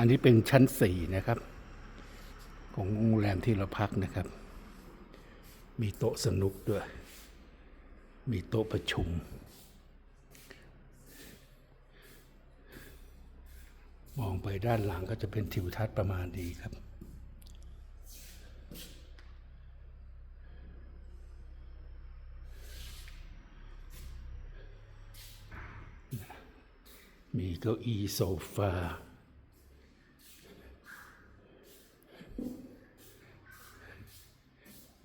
อันนี้เป็นชั้นสี่นะครับ ของโรงแรมที่เราพักนะครับ มีโต๊ะสนุกด้วย มีโต๊ะประชุม มองไปด้านหลังก็จะเป็นทิวทัศน์ประมาณดีครับมีเก้าอี้โซฟา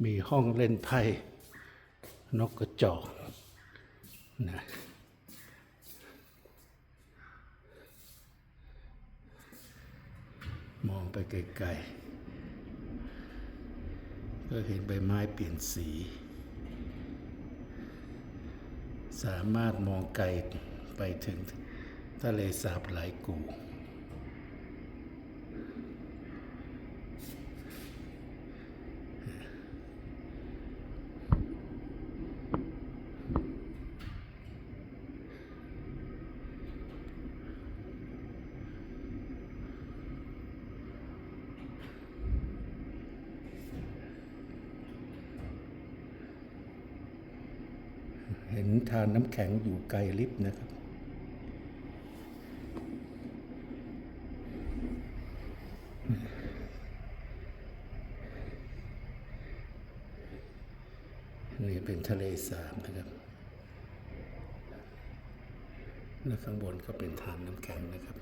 มีห้องเล่นไพ่นกกระจอกนะมองไปไกลๆ ก็เห็นใบไม้เปลี่ยนสี สามารถมองไกลไปถึงทะเลสาบหลายกู เห็นทานน้ำแข็งอยู่ไกลลิฟต์นะครับ นี่เป็นทะเลสาบนะครับ และข้างบนก็เป็นทานน้ำแข็งนะครับ